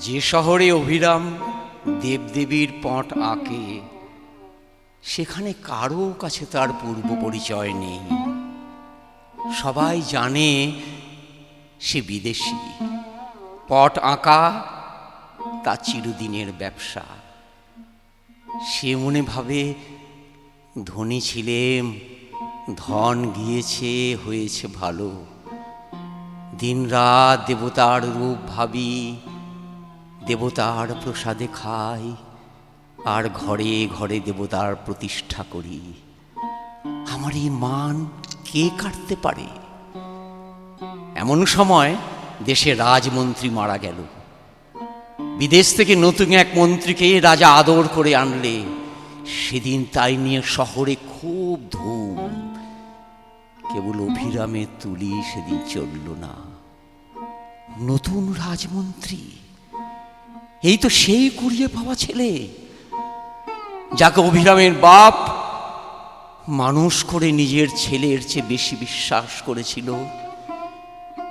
যে শহরে অভিরাম দেবদেবীর পট আঁকে, সেখানে কারও কাছে তার পূর্ব পরিচয় নেই। সবাই জানে সে বিদেশি। পট আঁকা তা চিরদিনের ব্যবসা। সে মনে ভাবে ধনী ছিলেম, ধন গিয়েছে, হয়েছে ভালো। দিনরাত দেবতার রূপ ভাবি দেবতার প্রসাদে খাই, আর ঘরে ঘরে দেবতার প্রতিষ্ঠা করি। আমার এই মান কে কাটতে পারে? এমন সময় দেশে রাজমন্ত্রী মারা গেল। বিদেশ থেকে নতুন এক মন্ত্রীকে রাজা আদর করে আনলে, সেদিন তাই নিয়ে শহরে খুব ধুম। কেবল অভিরামের তুলি সেদিন চলল না। নতুন রাজমন্ত্রী এই তো সেই কুড়িয়ে পাওয়া ছেলে, যাকে অভিরামের বাপ মানুষ করে নিজের ছেলের চেয়ে বেশি বিশ্বাস করেছিল।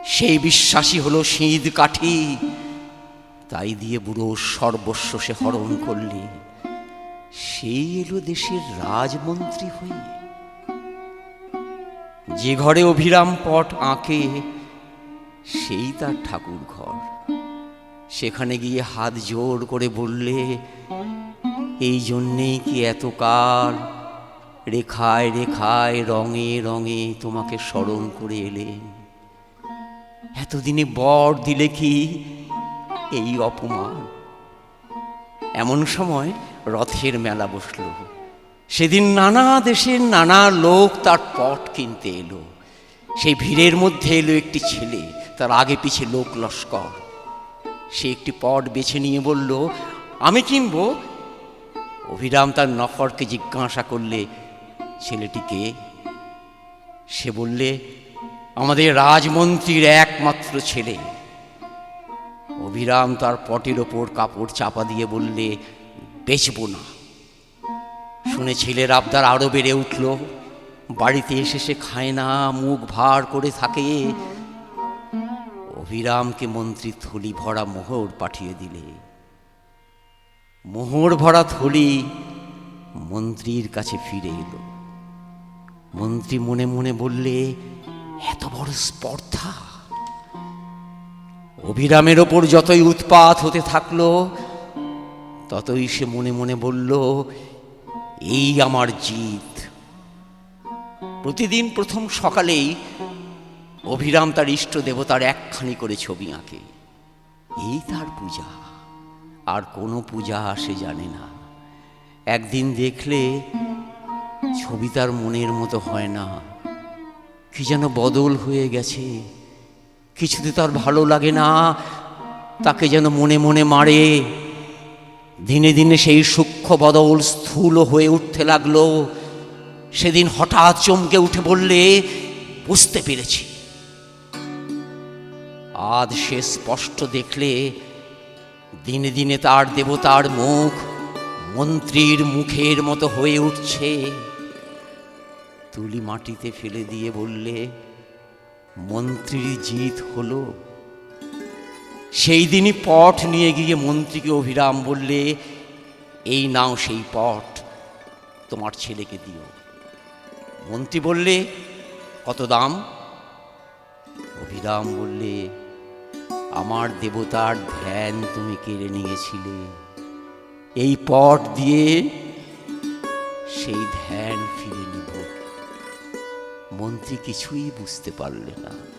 সেই বিশ্বাসী হলো শীত কাঠি, তাই দিয়ে বুড়ো সর্বস্ব সে হরণ করলে। সেই এলো দেশের রাজমন্ত্রী হয়ে। যে ঘরে অভিরাম পট আঁকে, সেই তার ঠাকুর ঘর সেখানে গিয়ে হাত জোর করে বললে, এই জন্যেই কি এতকাল রেখায় রেখায় রঙে রঙে তোমাকে স্মরণ করে এলেন? এতদিনে বর দিলে কি এই অপমান? এমন সময় রথের মেলা বসল। সেদিন নানা দেশের নানা লোক তার পট কিনতে এলো। সেই ভিড়ের মধ্যে এলো একটি ছেলে, তার আগে পিছে লোক লস্কর। সে একটি পট বেছে নিয়ে বলল, আমি কিনবো? অভিরাম তার নফরকে জিজ্ঞাসা করলে, ছেলেটিকে? সে বললে, আমাদের রাজমন্ত্রীর একমাত্র ছেলে। অভিরাম তার পটের ওপর কাপড় চাপা দিয়ে বললে, বেচব না। শুনে ছেলের আবদার আরও বেড়ে উঠল। বাড়িতে এসে সে খায় না, মুখ ভার করে থাকে। অভিরামকে মন্ত্রী থলি ভরা মোহর পাঠিয়ে দিলে। মোহর ভরা থলি মন্ত্রীর কাছে ফিরে এলো। মন্ত্রী মনে মনে বললে, এত বড় স্পর্ধা। অভিরামের ওপর যতই উৎপাত হতে থাকল, ততই সে মনে মনে বলল, এই আমার জিত। প্রতিদিন প্রথম সকালেই অভিরাম তার ইষ্ট দেবতার একখানি করে ছবি আঁকে। এই তার পূজা। আর কোনো পূজা সে জানে না। একদিন দেখলে ছবি তার মনের মতো হয় না। কি যেন বদল হয়ে গেছে। কিছুতে তার ভালো লাগে না। তাকে যেন মনে মনে মারে। দিনে দিনে সেই সূক্ষ্ম বদল স্থূল হয়ে উঠতে লাগল। সেদিন হঠাৎ চমকে উঠে বললে, বুঝতে পেরেছি। আজ সে স্পষ্ট দেখলে দিনে দিনে তার দেবতার মুখ মন্ত্রীর মুখের মতো হয়ে উঠছে। তুলি মাটিতে ফেলে দিয়ে বললে, মন্ত্রীর জিত হলো। সেই দিনই পট নিয়ে গিয়ে মন্ত্রীকে অভিরাম বললে, এই নাও সেই পট, তোমার ছেলেকে দিও। মন্ত্রী বললে, কত দাম? অভিরাম বললে আমার দেবতার ধ্যান তুমি কেড়ে নিয়েছিলে। এই পট দিয়ে সেই ধ্যান ফিরে নিব। মন্ত্রী কিছুই বুঝতে পারলে না।